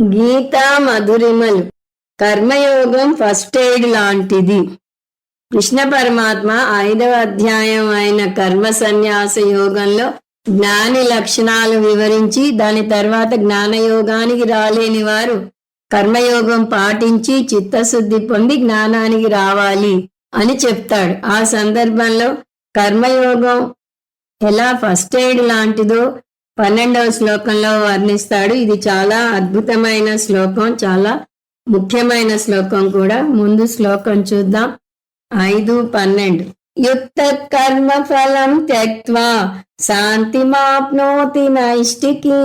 గీతా మధురిమలు. కర్మయోగం first aid లాంటిది. కృష్ణ పరమాత్మ ఐదవ అధ్యాయం అయిన కర్మ సన్యాస యోగంలో జ్ఞాని లక్షణాలు వివరించి దాని తర్వాత జ్ఞానయోగానికి రాలేని వారు కర్మయోగం పాటించి చిత్తశుద్ధి పొంది జ్ఞానానికి రావాలి అని చెప్తాడు. ఆ సందర్భంలో కర్మయోగం ఎలా ఫస్ట్ ఎయిడ్ లాంటిదో పన్నెండవ శ్లోకంలో వర్ణిస్తాడు. ఇది చాలా అద్భుతమైన శ్లోకం చాలా ముఖ్యమైన శ్లోకం కూడా. ముందు శ్లోకం చూద్దాం. ఐదు పన్నెండు. యుక్త కర్మ ఫలం త్యక్వా శాంతిమాప్నోతి నైష్టికి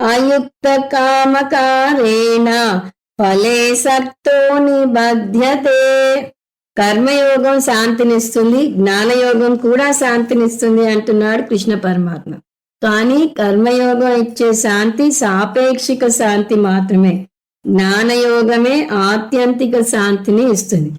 అయుక్త కామకారేణ ఫలే సక్తో నిబధ్యతే. కర్మయోగం శాంతినిస్తుంది జ్ఞానయోగం కూడా శాంతినిస్తుంది అంటున్నాడు కృష్ణ పరమాత్మ. కానీ కర్మయోగం ఇచ్చే శాంతి సాపేక్షిక శాంతి మాత్రమే. జ్ఞానయోగమే ఆత్యంతిక శాంతిని ఇస్తుంది.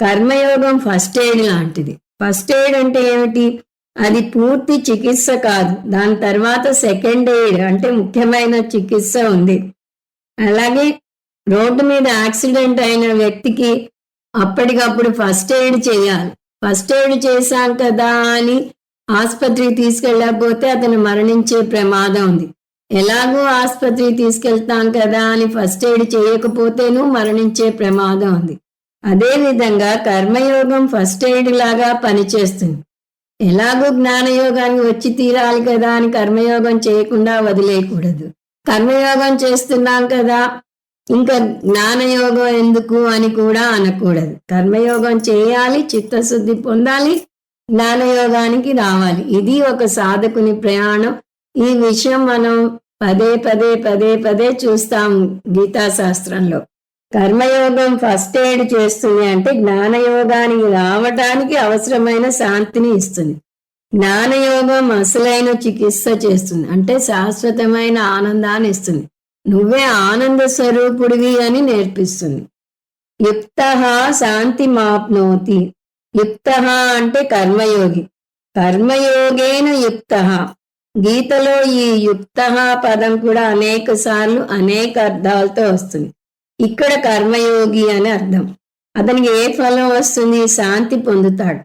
కర్మయోగం ఫస్ట్ ఎయిడ్ లాంటిది. ఫస్ట్ ఎయిడ్ అంటే ఏమిటి? అది పూర్తి చికిత్స కాదు. దాని తర్వాత సెకండ్ ఎయిడ్ అంటే ముఖ్యమైన చికిత్స ఉంది. అలాగే రోడ్డు మీద యాక్సిడెంట్ అయిన వ్యక్తికి అప్పటికప్పుడు ఫస్ట్ ఎయిడ్ చేయాలి. ఫస్ట్ ఎయిడ్ చేశాం కదా అని ఆసుపత్రికి తీసుకెళ్ళకపోతే అతను మరణించే ప్రమాదం ఉంది. ఎలాగో ఆసుపత్రికి తీసుకెళ్తాం కదా అని ఫస్ట్ ఎయిడ్ చేయకపోతేనూ మరణించే ప్రమాదం ఉంది. అదే విధంగా కర్మయోగం ఫస్ట్ ఎయిడ్ లాగా పనిచేస్తుంది. ఎలాగో జ్ఞానయోగానికి వచ్చి తీరాలి కదా అని కర్మయోగం చేయకుండా వదిలేయకూడదు. కర్మయోగం చేస్తున్నాం కదా ఇంకా జ్ఞానయోగం ఎందుకు అని కూడా అనకూడదు. కర్మయోగం చేయాలి చిత్తశుద్ధి పొందాలి జ్ఞానయోగానికి రావాలి. ఇది ఒక సాధకుని ప్రయాణం. ఈ విషయం మనం పదే పదే పదే పదే చూస్తాం గీతాశాస్త్రంలో. కర్మయోగం ఫస్ట్ ఎయిడ్ చేస్తుంది అంటే జ్ఞానయోగానికి రావటానికి అవసరమైన శాంతిని ఇస్తుంది. జ్ఞానయోగం అసలైన చికిత్స చేస్తుంది. అంటే శాశ్వతమైన ఆనందాన్ని ఇస్తుంది. నువ్వే ఆనంద స్వరూపుడివి అని నేర్పిస్తుంది. యుక్త శాంతి మాప్నోతి యుక్త అంటే కర్మయోగి. కర్మయోగేన యుక్త. గీతలో ఈ యుక్త పదం కూడా అనేక సార్లు అనేక అర్థాలతో వస్తుంది. ఇక్కడ కర్మయోగి అని అర్థం. అతనికి ఏ ఫలం వస్తుంది? శాంతి పొందుతాడు.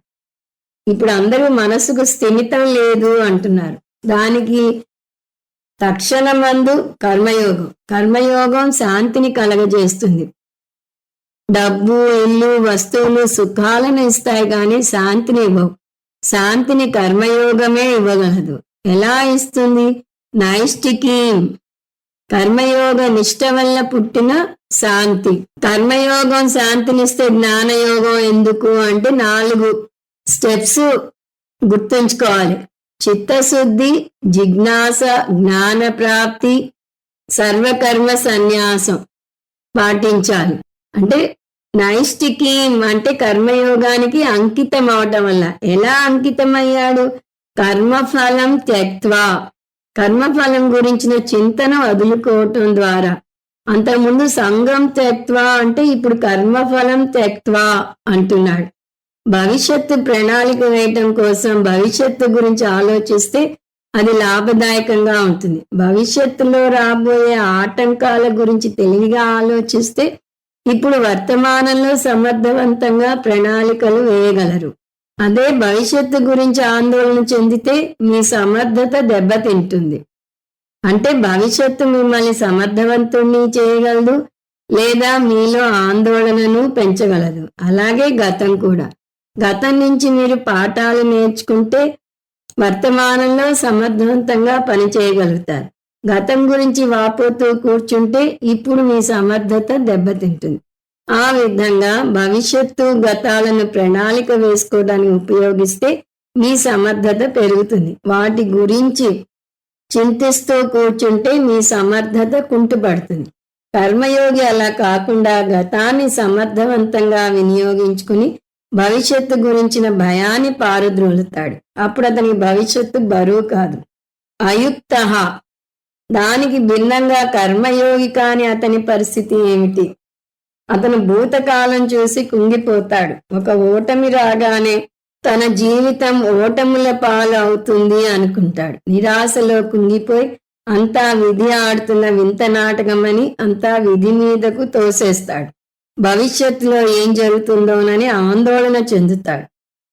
ఇప్పుడు అందరూ మనసుకు స్థిమితం లేదు అంటున్నారు. దానికి తక్షణమందు కర్మయోగం. కర్మయోగం శాంతిని కలగజేస్తుంది. డబ్బు ఇల్లు వస్తువులు సుఖాలను ఇస్తాయి కానీ శాంతిని ఇవ్వవు. శాంతిని కర్మయోగమే ఇవ్వగలదు. ఎలా ఇస్తుంది? నైష్టికి కర్మయోగ నిష్ట వల్ల పుట్టిన శాంతి. కర్మయోగం శాంతినిస్తే జ్ఞానయోగం ఎందుకు అంటే నాలుగు స్టెప్స్ గుర్తుంచుకోవాలి. చిత్తశుద్ధి జిజ్ఞాస జ్ఞాన ప్రాప్తి సర్వకర్మ సన్యాసం పాటించాలి. అంటే నైష్టికి అంటే కర్మయోగానికి అంకితం అవటం వల్ల. ఎలా అంకితం అయ్యాడు కర్మఫలం త్యక్వా కర్మఫలం గురించిన చింతన వదులుకోవటం ద్వారా. అంతకుముందు సంఘం త్యక్వా అంటే ఇప్పుడు కర్మఫలం త్యక్వా అంటున్నాడు. భవిష్యత్తు ప్రణాళిక వేయటం కోసం భవిష్యత్తు గురించి ఆలోచిస్తే అది లాభదాయకంగా ఉంటుంది. భవిష్యత్తులో రాబోయే ఆటంకాల గురించి తెలివిగా ఆలోచిస్తే ఇప్పుడు వర్తమానంలో సమర్థవంతంగా ప్రణాళికలు వేయగలరు. అదే భవిష్యత్తు గురించి ఆందోళన చెందితే మీ సమర్థత దెబ్బతింటుంది. అంటే భవిష్యత్తు మిమ్మల్ని సమర్థవంతుణ్ణి చేయగలదు లేదా మీలో ఆందోళనను పెంచగలదు. అలాగే గతం కూడా. గతం నుంచి మీరు పాఠాలు నేర్చుకుంటే వర్తమానంలో సమర్థవంతంగా పనిచేయగలుగుతారు. గతం గురించి వాపోతూ కూర్చుంటే ఇప్పుడు మీ సమర్థత దెబ్బతింటుంది. ఆ విధంగా భవిష్యత్తు గతాలను ప్రణాళిక వేసుకోవడానికి ఉపయోగిస్తే మీ సమర్థత పెరుగుతుంది. వాటి గురించి చింతిస్తూ కూర్చుంటే మీ సమర్థత కుంటుపడుతుంది. కర్మయోగి అలా కాకుండా గతాన్ని సమర్థవంతంగా వినియోగించుకుని భవిష్యత్తు గురించిన భయాన్ని పారుద్రోలుతాడు. అప్పుడు అతనికి భవిష్యత్తు బరువు కాదు. అయుక్త దానికి భిన్నంగా కర్మయోగి కాని అతని పరిస్థితి ఏమిటి? అతను భూతకాలం చూసి కుంగిపోతాడు. ఒక ఓటమి రాగానే తన జీవితం ఓటముల పాలు అవుతుంది అనుకుంటాడు. నిరాశలో కుంగిపోయి అంతా విధి ఆడుతున్న వింత నాటకమని అంతా విధి మీదకు తోసేస్తాడు. భవిష్యత్తులో ఏం జరుగుతుందోనని ఆందోళన చెందుతాడు.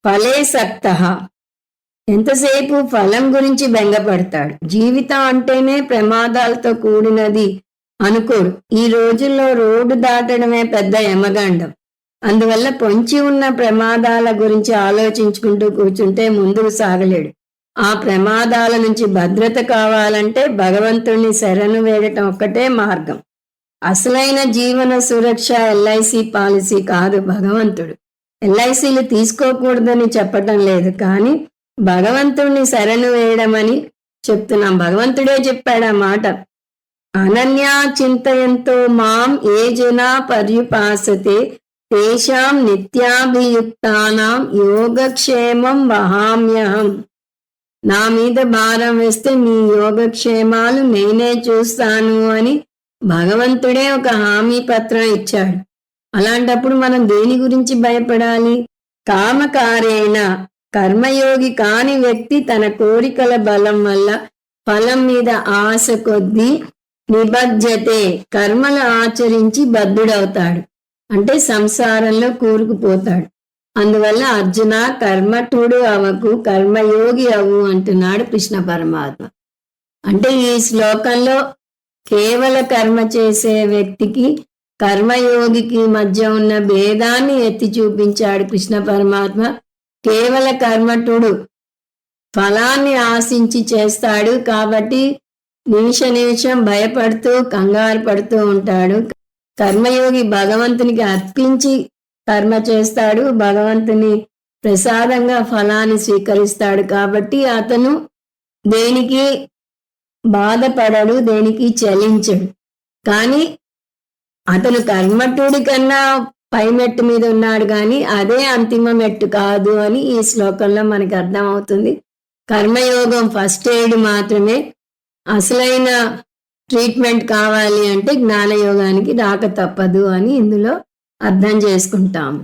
ఫలే సక్త ఎంతసేపు ఫలం గురించి బెంగపడతాడు? జీవితం అంటేనే ప్రమాదాలతో కూడినది అనుకోడు ఈ రోజుల్లో రోడ్డు దాటడమే పెద్ద యమగండం. అందువల్ల పొంచి ఉన్న ప్రమాదాల గురించి ఆలోచించుకుంటూ కూర్చుంటే ముందుకు సాగలేడు. ఆ ప్రమాదాల నుంచి భద్రత కావాలంటే భగవంతుణ్ణి శరణు వేడటం ఒక్కటే మార్గం. అసలైన జీవన సురక్ష ఎల్ఐసి పాలసీ కాదు భగవంతుడు. ఎల్ఐసీలు తీసుకోకూడదని చెప్పటం లేదు కానీ భగవంతుణ్ణి శరణు వేయడమని చెప్తున్నాం. భగవంతుడే చెప్పాడు ఆ మాట. అనన్యా చింతయంతో మాం ఏ జనా పర్యుపాసతే తేషాం నిత్యాభియుక్తానాం యోగక్షేమం వహామ్యహం. నా మీద భారం వేస్తే మీ యోగక్షేమాలు నేనే చూస్తాను అని భగవంతుడే ఒక హామీ పత్రం ఇచ్చాడు. అలాంటప్పుడు మనం దేని గురించి భయపడాలి? కామకారేణ కర్మయోగి కాని వ్యక్తి తన కోరికల బలం వల్ల ఫలం మీద ఆశ కొద్దీ నిబద్ధతే కర్మలు ఆచరించి బద్ధుడవుతాడు. అంటే సంసారంలో కూరుకుపోతాడు. అందువల్ల అర్జున కర్మఠుడు అవకు కర్మయోగి అవు అంటున్నాడు కృష్ణ పరమాత్మ. అంటే ఈ శ్లోకంలో కేవల కర్మ చేసే వ్యక్తికి కర్మయోగికి మధ్య ఉన్న భేదాన్ని ఎత్తి చూపించాడు కృష్ణ పరమాత్మ. కేవల కర్మటుడు ఫలాన్ని ఆశించి చేస్తాడు కాబట్టి నిమిష నిమిషం భయపడుతూ కంగారు పడుతూ ఉంటాడు. కర్మయోగి భగవంతునికి అర్పించి కర్మ చేస్తాడు. భగవంతుని ప్రసాదంగా ఫలాన్ని స్వీకరిస్తాడు కాబట్టి అతను దేనికి బాధపడడు దేనికి చలించడు. కానీ అతను కర్మటుడి కన్నా పై మెట్టు మీద ఉన్నాడు కానీ అదే అంతిమ మెట్టు కాదు అని ఈ శ్లోకంలో మనకి అర్థమవుతుంది. కర్మయోగం ఫస్ట్ ఎయిడ్ మాత్రమే. అసలైన ట్రీట్మెంట్ కావాలి అంటే జ్ఞానయోగానికి రాక తప్పదు అని ఇందులో అర్థం చేసుకుంటాము.